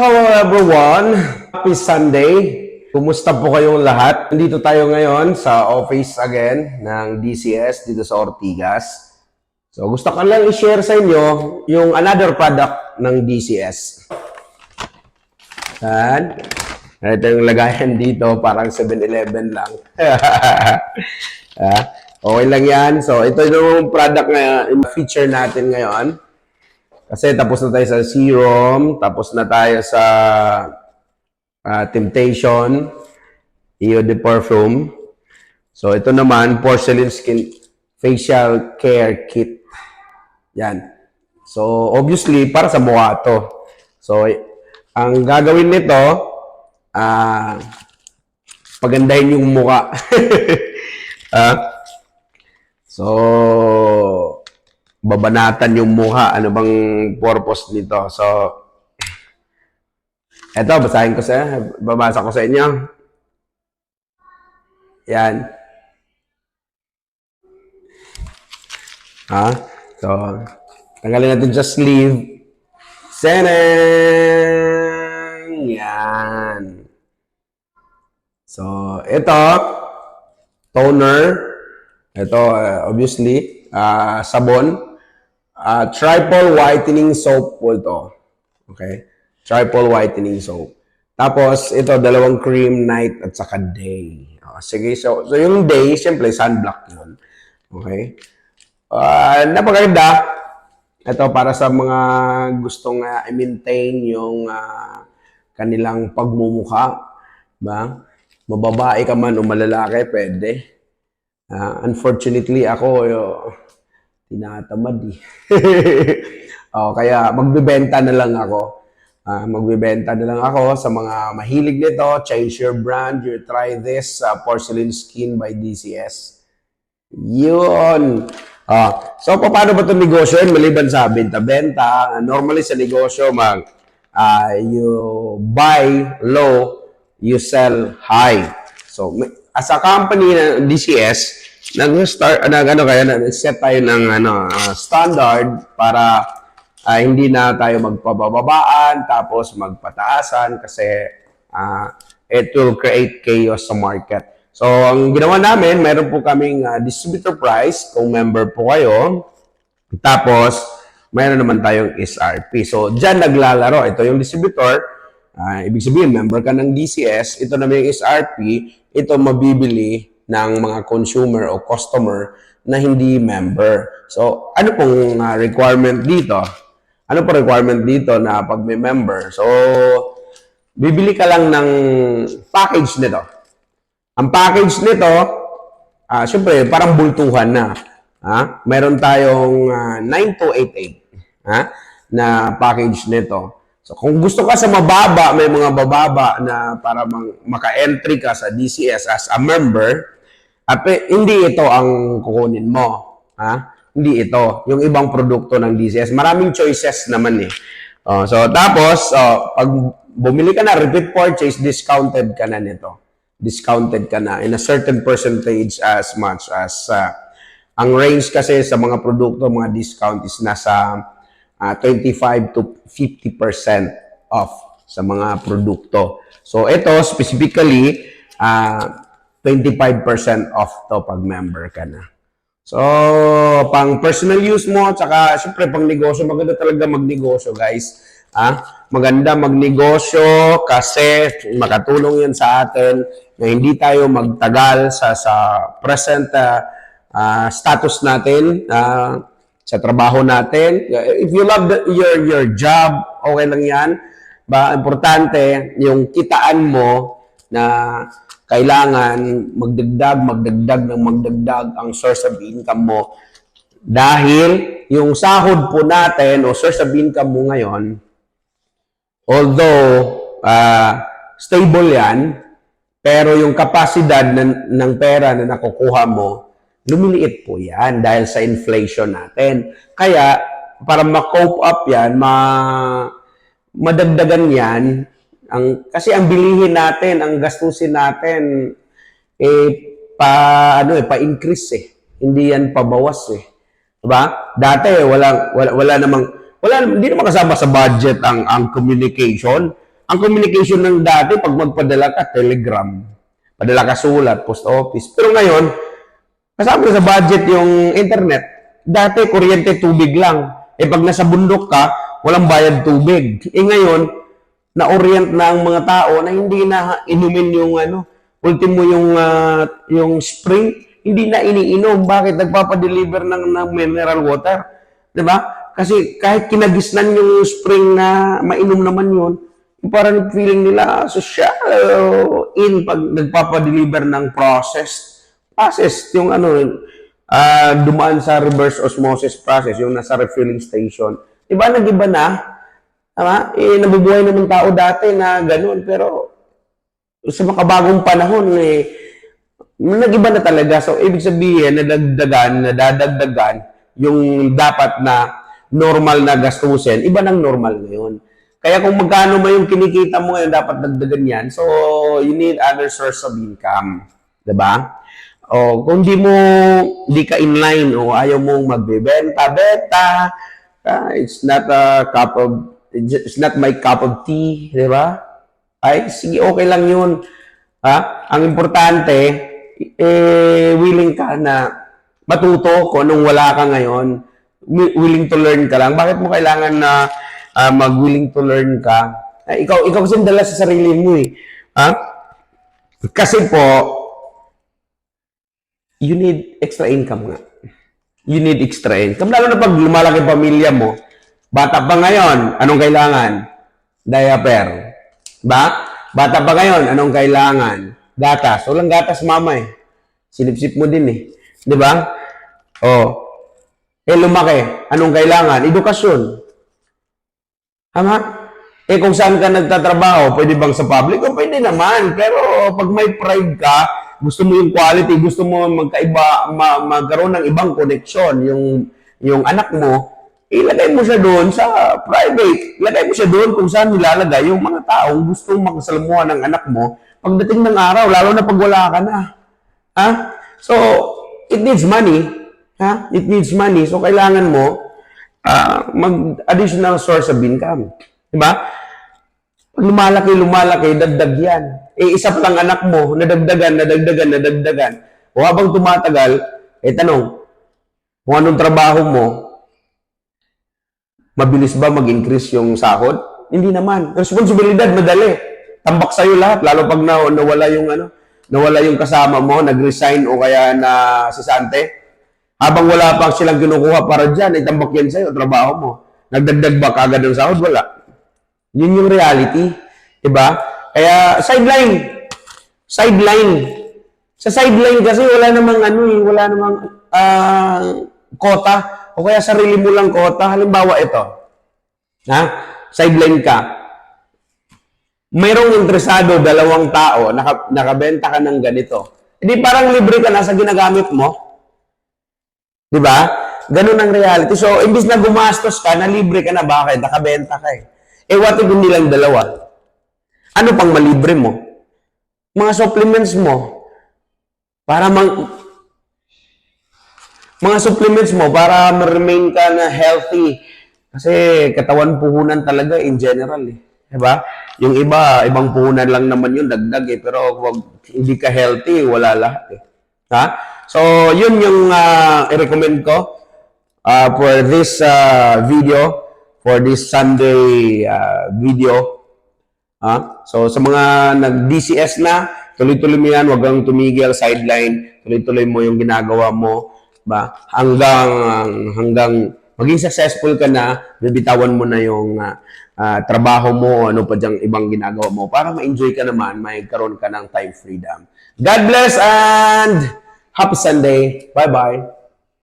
Hello everyone! Happy Sunday! Kumusta po kayong lahat? Nandito tayo ngayon sa office again ng DCS dito sa Ortigas. So gusto ko lang i-share sa inyo yung another product ng DCS. Yan. Ito yung lagayan dito, parang 7-Eleven lang. Ah, okay lang yan. So ito yung product na feature natin ngayon. Kasi tapos na tayo sa serum, tapos na tayo sa ah, Temptation, Eo de Perfume. So ito naman, Porcelain Skin Facial Care Kit. Yan. So obviously, para sa mukha to. So ang gagawin nito, ah pagandahin yung mukha. Ah, so, babanatan yung mukha. Ano bang purpose nito? So, eto, basahin ko sa babasa ko sa inyo. Yan. Ha? So, tanggalin natin sa sleeve. Seneng! Yan. So, ito, toner. Ito, uh, obviously, ah, sabon. Ah, triple whitening soap po ito. Okay? Triple whitening soap. Tapos, ito, dalawang cream, night, at saka day. Ah, sige, so, so yung day, siyempre, sunblock yun. Okay? Ah, napakaganda. Ito, para sa mga gustong ah, i-maintain yung ah, kanilang pagmumukha. Ba? Mababae ka man o malalaki, pwede. Ah, unfortunately, ako, yo, tinatamad eh. oh, kaya magbebenta na lang ako. Ah, magbebenta na lang ako sa mga mahilig nito. Change your brand. You try this uh, Porcelain Skin by DCS. Yun. Ah, so, paano ba itong negosyo? Maliban sa benta-benta. Normally sa negosyo, mag, ah, you buy low, you sell high. So, as a company ng DCS, nag-start, nag, ano kaya, nag-set tayo ng ano, ah, standard para ah, hindi na tayo magpababaan tapos magpataasan kasi ah, it will create chaos sa market. So, ang ginawa namin, meron po kaming ah, distributor price kung member po kayo. Tapos, mayroon naman tayong SRP. So, dyan naglalaro. Ito yung distributor. Ah, ibig sabihin, member ka ng DCS. Ito naman yung SRP. Ito mabibili ng mga consumer o customer na hindi member. So, ano pong ah, requirement dito? Ano po requirement dito na pag may member? So, bibili ka lang ng package nito. Ang package nito, ah syempre, parang bultuhan na. Ha? Meron tayong ah, 9288 ha? na package nito. So, kung gusto ka sa mababa, may mga bababa na para maka-entry ka sa DCS as a member, ape, hindi ito ang kukunin mo. Ha? Hindi ito. Yung ibang produkto ng DCS. Maraming choices naman eh. Oh, so, tapos, oh, pag bumili ka na, repeat purchase, discounted ka na nito discounted ka na in a certain percentage as much as uh, ang range kasi sa mga produkto, mga discount is nasa uh, 25 to 50% off sa mga produkto. So ito specifically uh, 25% off to pag member ka na. So, pang personal use mo, tsaka syempre pang negosyo, maganda talaga magnegosyo, guys. Ah, maganda magnegosyo kasi makatulong 'yan sa atin na hindi tayo magtagal sa sa present ah, ah, status natin ah, sa trabaho natin. If you love the- your your job, okay lang 'yan. Ba, importante yung kitaan mo na kailangan magdagdag, magdagdag ng magdagdag ang source of income mo. Dahil yung sahod po natin o source of income mo ngayon, although ah, stable yan, pero yung kapasidad ng, ng pera na nakukuha mo, lumiliit po yan dahil sa inflation natin. Kaya, para ma-cope up yan, ma madagdagan yan, ang, kasi ang bilihin natin, ang gastusin natin, eh, pa, ano eh, pa-increase eh. Hindi yan pabawas eh. Diba? Dati, wala, wala, wala namang, wala, hindi naman kasama sa budget ang, ang communication. ang communication ng dati, pag magpadala ka, telegram. Padala ka sulat, post office. Pero ngayon, kasama sa budget yung internet. Dati, kuryente, tubig lang. Eh, pag nasa bundok ka, walang bayad tubig. Eh, ngayon, na-orient na ang mga tao na hindi na inumin yung ano, ultimo yung ah, yung spring, hindi na iniinom. Bakit nagpapa-deliver ng, ng mineral water? 'Di ba? Kasi kahit kinagisnan yung spring na mainom naman yun, parang feeling nila social in pag nagpapa-deliver ng process. Process, yung ano, ah, dumaan sa reverse osmosis process, yung nasa refilling station. Diba, nag-iba na? Tama? Eh, nabubuhay naman tao dati na ganun, pero sa makabagong panahon, eh, nag-iba na talaga. So, ibig sabihin, nadagdagan, nadadagdagan, yung dapat na normal na gastusin, iba ng normal ngayon. Kaya kung magkano man yung kinikita mo ngayon, dapat dagdagan yan. So, you need other source of income. ba? O, kung di mo, di ka inline o ayaw mong magbebenta, beta, ah, it's not a cup of, it's not my cup of tea, di ba? Ay, sige, okay lang yun. Ha? Ang importante, eh, willing ka na matuto kung anong wala ka ngayon. Wi- Willing to learn ka lang. Bakit mo kailangan na ah, mag-willing to learn ka? Ah, ikaw, ikaw kasi dala sa sarili mo eh. Ha? Kasi po, you need extra income nga. You need extra income. Lalo na pag lumalaki pamilya mo, bata pa ngayon, anong kailangan? Diaper. Ba? Bata pa ngayon, anong kailangan? Gatas. Walang gatas, mama eh. Silip-sip mo din eh. Di ba? Oh. Eh, lumaki. Anong kailangan? Edukasyon. Tama? Eh, kung saan ka nagtatrabaho, pwede bang sa public? O pwede naman. Pero pag may pride ka, gusto mo yung quality, gusto mo magkaiba, ma- magkaroon ng ibang connection, yung, yung anak mo, ilagay mo siya doon sa private. Ilagay mo siya doon kung saan nilalagay yung mga taong gustong makasalamuha ng anak mo pagdating ng araw, lalo na pag wala ka na. Ha? So, it needs money. Ha? It needs money. So, kailangan mo ah, mag-additional source of income. Diba? Pag lumalaki, lumalaki, dagdag yan. Eh, isa pa lang anak mo, nadagdagan, nadagdagan, nadagdagan. O habang tumatagal, eh tanong, kung anong trabaho mo, mabilis ba mag-increase yung sahod? Hindi naman. Responsibilidad, madali. Tambak sa'yo lahat, lalo pag na, nawala yung ano, nawala yung kasama mo, nag-resign o kaya na si Sante. Habang wala pa silang kinukuha para dyan, itambak yan sa'yo, trabaho mo. Nagdagdag ba kagad ng sahod? Wala. Yun yung reality. Diba? Kaya, sideline. Sideline. Sa sideline kasi, wala namang ano eh, wala namang ah, kota. O kaya sarili mo lang kota. Halimbawa ito. Ha? Sideline ka. Mayroong interesado, dalawang tao, naka, nakabenta ka ng ganito. Hindi parang libre ka na sa ginagamit mo. Di ba? Ganun ang reality. So, imbis na gumastos ka, na libre ka na, bakit? Nakabenta ka eh. Eh, what if hindi lang dalawa? Ano pang malibre mo? Mga supplements mo. Para mang... Mga supplements mo para ma-remain ka na healthy. Kasi katawan puhunan talaga in general eh. Diba? Yung iba, ibang puhunan lang naman yun, dagdag eh. Pero wag, hindi ka healthy, wala lahat eh. Ha? So, yun yung ah, i-recommend ko uh, for this uh, video, for this Sunday uh, video. Ah, so sa mga nag-DCS na, tuloy-tuloy mo yan, huwag kang tumigil, sideline, tuloy-tuloy mo yung ginagawa mo, ba? Hanggang hanggang maging successful ka na, bibitawan mo na yung ah, trabaho mo, ano pa diyang ibang ginagawa mo para ma-enjoy ka naman, may karoon ka ng time freedom. God bless and happy Sunday. Bye-bye.